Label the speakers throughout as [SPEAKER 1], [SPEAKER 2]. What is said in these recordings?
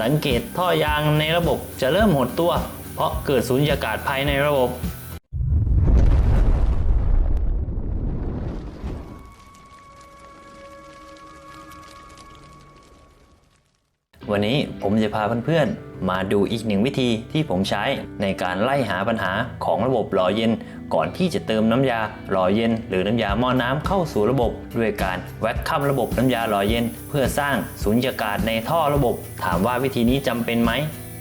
[SPEAKER 1] สังเกตท่อยางในระบบจะเริ่มหดตัว เพราะเกิดสูญญากาศภายในระบบ วันนี้ผมจะพาเพื่อนๆ มาดูอีกหนึ่งวิธีที่ผมใช้ในการไล่หาปัญหาของระบบหล่อเย็น ก่อนที่จะเติมน้ำยาหล่อเย็น หรือน้ำยาหม้อน้ำเข้าสู่ระบบ ด้วยการแว็กคัมระบบน้ำยาหล่อเย็น เพื่อสร้างสุญญากาศในท่อระบบ ถามว่าวิธีนี้จำเป็นไหม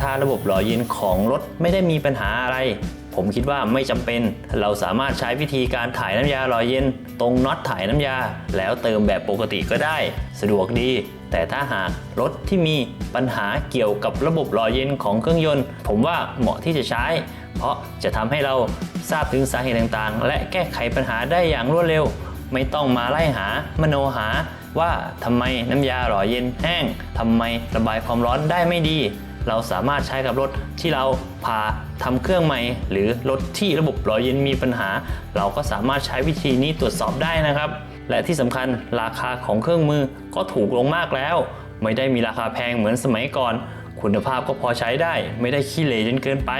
[SPEAKER 1] ถ้าระบบหล่อเย็นของรถไม่ได้มีปัญหาอะไรผมคิดว่าไม่จำเป็น เราสามารถใช้วิธีการถ่ายน้ำยาหล่อเย็น ตรงน็อตถ่ายน้ำยา แล้วเติมแบบปกติก็ได้ สะดวกดี แต่ถ้าหากรถที่มีปัญหาเกี่ยวกับระบบหล่อเย็นของเครื่องยนต์ ผมว่าเหมาะที่จะใช้ เพราะจะทำให้เราทราบถึงสาเหตุต่างๆ และแก้ไขปัญหาได้อย่างรวดเร็ว ไม่ต้องมาไล่หามโนหาว่าทำไมน้ำยาหล่อเย็นแห้งทำไมระบายความร้อนได้ไม่ดี เราสามารถใช้กับรถที่เราพาทำเครื่องใหม่ หรือรถที่ระบบหล่อเย็นมีปัญหา เราก็สามารถใช้วิธีนี้ตรวจสอบได้นะครับ และที่สำคัญราคาของเครื่องมือก็ถูกลงมากแล้ว ไม่ได้มีราคาแพงเหมือนสมัยก่อน คุณภาพก็พอใช้ได้ ไม่ได้ขี้เหร่จนเกินไป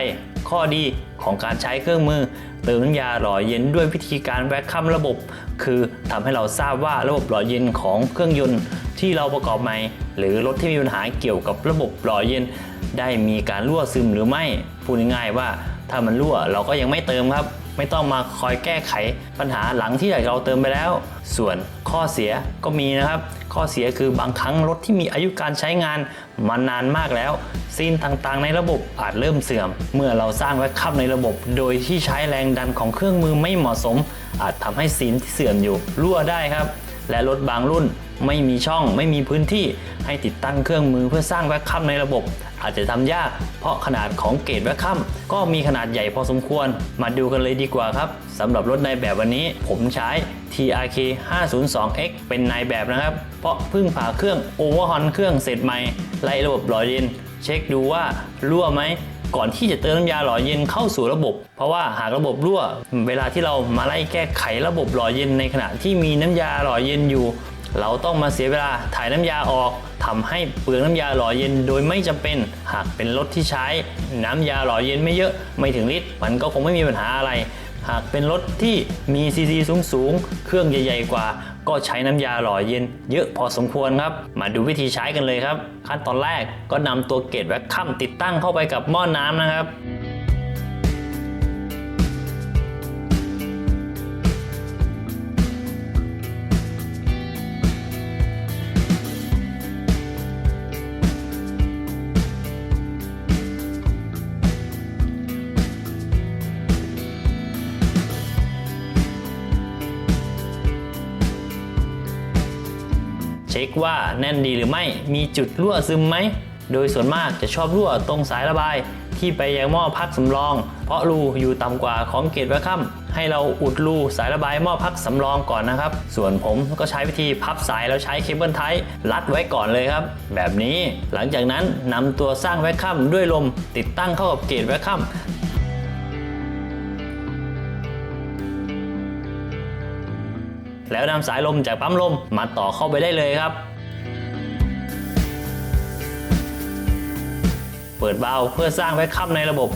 [SPEAKER 1] ข้อดีของการใช้เครื่องมือเติมน้ำยาหล่อเย็นด้วยวิธีการแวคคัมระบบ คือทำให้เราทราบว่าระบบหล่อเย็นของเครื่องยนต์ ที่เราประกอบใหม่ หรือรถที่มีปัญหาเกี่ยวกับระบบหล่อเย็น ได้มีการรั่วซึมหรือไม่พูดง่ายๆว่าถ้ามันรั่วเราก็ยังไม่เติมครับ ไม่ต้องมาคอยแก้ไขปัญหาหลังที่เราเติมไปแล้ว ส่วนข้อเสียก็มีนะครับ ข้อเสียคือบางครั้งรถที่มีอายุการใช้งานมานานมากแล้วซีนต่างๆ ในระบบอาจเริ่มเสื่อม เมื่อเราสร้างไว้คับในระบบ โดยที่ใช้แรงดันของเครื่องมือไม่เหมาะสม อาจทำให้ซีนที่เสื่อมอยู่รั่วได้ครับ และรถบางรุ่นไม่มีช่องไม่มีพื้นที่ให้ติดตั้งเครื่องมือเพื่อสร้างแวคคัมในระบบ อาจจะทำยาก เพราะขนาดของเกรดแวคคัมก็มีขนาดใหญ่พอสมควร มาดูกันเลยดีกว่าครับสำหรับรถในแบบวันนี้ผมใช้ TRK 502X เป็นนายแบบนะครับ เพราะเพิ่งผ่าเครื่องโอเวอร์ฮอนเครื่องเสร็จใหม่ไล่ระบบหล่อเย็น เช็คดูว่ารั่วไหม ก่อนที่จะเติมน้ำยาหล่อเย็นเข้าสู่ระบบ เพราะว่าหากระบบรั่ว เวลาที่เรามาไล่แก้ไขระบบหล่อเย็นในขณะที่มีน้ำยาหล่อเย็นอยู่ เราต้องมาเสียเวลาถ่ายน้ำยาออกทำให้เปลืองน้ำยาหล่อเย็นโดยไม่จำเป็น หากเป็นรถที่ใช้ น้ำยาหล่อเย็นไม่เยอะไม่ถึงลิตร มันก็คงไม่มีปัญหาอะไร หากเป็นรถที่มีซีซีสูงสูงๆเครื่องใหญ่ๆกว่า ก็ใช้น้ำยาหล่อเย็น เยอะพอสมควรครับ มาดูวิธีใช้กันเลยครับ ขั้นตอนแรกก็นำตัวเกตแวคคัมติดตั้งเข้าไปกับหม้อน้ำนะครับ ช็คว่าแน่นดีหรือไม่ มีจุดรั่วซึมไหม โดยส่วนมากจะชอบรั่วตรงสายระบาย ที่ไปยังหม้อพักสำรอง เพราะรูอยู่ต่ำกว่าของเกตแวคคัมให้เราอุดรูสายระบายหม้อพักสำรองก่อนนะครับ ส่วนผมก็ใช้วิธีพับสายแล้วใช้เคเบิลไทป์รัดไว้ก่อนเลยครับ แบบนี้หลังจากนั้นนำตัวสร้างแวคคัมด้วยลมติดตั้งเข้ากับเกตแวคคัม แล้วนำสายลมจากปั๊มลมมาต่อเข้าไปได้เลยครับ เปิดเบาเพื่อสร้างแวคคัมในระบบ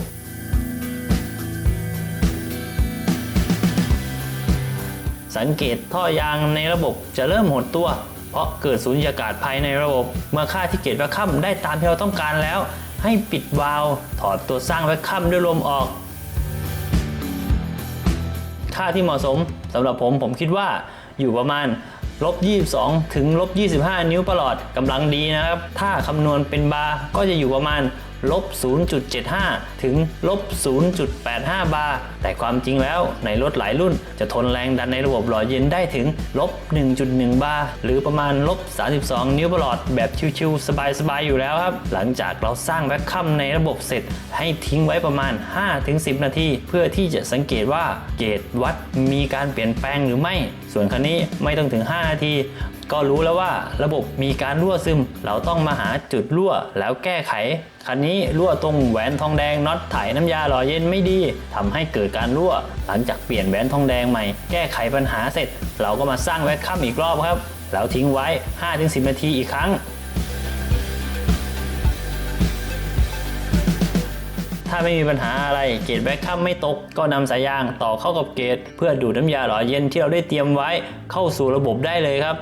[SPEAKER 1] สังเกตท่อยางในระบบจะเริ่มหดตัว เพราะเกิดสูญญากาศภายในระบบ เมื่อค่าที่เกตแวคคัมได้ตามที่เราต้องการแล้ว ให้ปิดวาล์วถอดตัวสร้างแวคคัมด้วยลมออก ค่าที่เหมาะสมสำหรับผมผมคิดว่า อยู่ประมาณลบ22 ถึงลบ25 นิ้วประหลอดกำลังดีนะครับ ถ้าคำนวณเป็นบาร์ก็จะอยู่ประมาณ ลบ 0.75 ถึงลบ 0.85 บาร์ แต่ความจริงแล้วในรถหลายรุ่น จะทนแรงดันในระบบหล่อเย็นได้ถึงลบ 1.1 บาร์ หรือประมาณลบ 32 นิ้วประหลอดแบบชิวๆสบายๆ อยู่แล้วครับ หลังจากเราสร้างแวคคัมในระบบเสร็จ ให้ทิ้งไว้ประมาณ 5-10 นาที เพื่อที่จะสังเกตว่าเกจวัดมีการเปลี่ยนแปลงหรือไม่ ส่วนคันนี้ไม่ต้องถึง 5 นาทีก็รู้แล้วว่าระบบมีการรั่วซึม เราต้องมาหาจุดรั่วแล้วแก้ไข คันนี้รั่วตรงแหวนทองแดงน็อตถ่ายน้ำยาหล่อเย็นไม่ดีทำให้เกิดการรั่ว หลังจากเปลี่ยนแหวนทองแดงใหม่ แก้ไขปัญหาเสร็จ เราก็มาสร้างแวคคัมอีกรอบครับ แล้วทิ้งไว้ 5-10 นาทีอีกครั้งถ้าไม่มีปัญหาอะไรเกจแบ็กคัมไม่ตก ก็นำสายยางต่อเข้ากับเกจเพื่อดูดน้ำยาหล่อเย็นที่เราได้เตรียมไว้เข้าสู่ระบบได้เลยครับ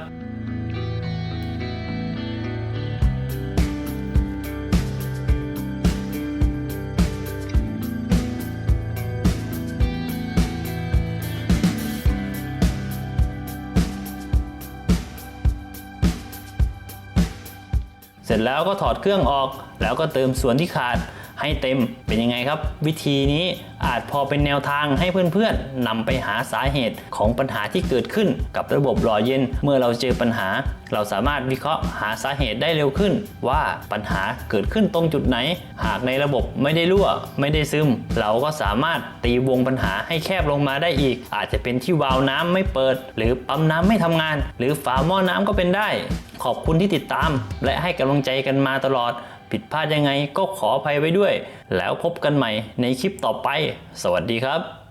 [SPEAKER 1] เสร็จแล้วก็ถอดเครื่องออก แล้วก็เติมส่วนที่ขาด ให้เต็มเป็นยังไงครับ วิธีนี้อาจพอเป็นแนวทางให้เพื่อนๆนำไปหาสาเหตุของปัญหาที่เกิดขึ้นกับระบบหล่อเย็น เมื่อเราเจอปัญหา เราสามารถวิเคราะห์หาสาเหตุได้เร็วขึ้น ว่าปัญหาเกิดขึ้นตรงจุดไหน หากในระบบไม่ได้รั่ว ไม่ได้ซึม เราก็สามารถตีวงปัญหาให้แคบลงมาได้อีก อาจจะเป็นที่วาล์วน้ำไม่เปิด หรือปั๊มน้ำไม่ทำงาน หรือฝาหม้อน้ำก็เป็นได้ ขอบคุณที่ติดตาม และให้กำลังใจกันมาตลอด ผิดพลาดยังไงก็ขออภัยไว้ด้วย แล้วพบกันใหม่ในคลิปต่อไป สวัสดีครับ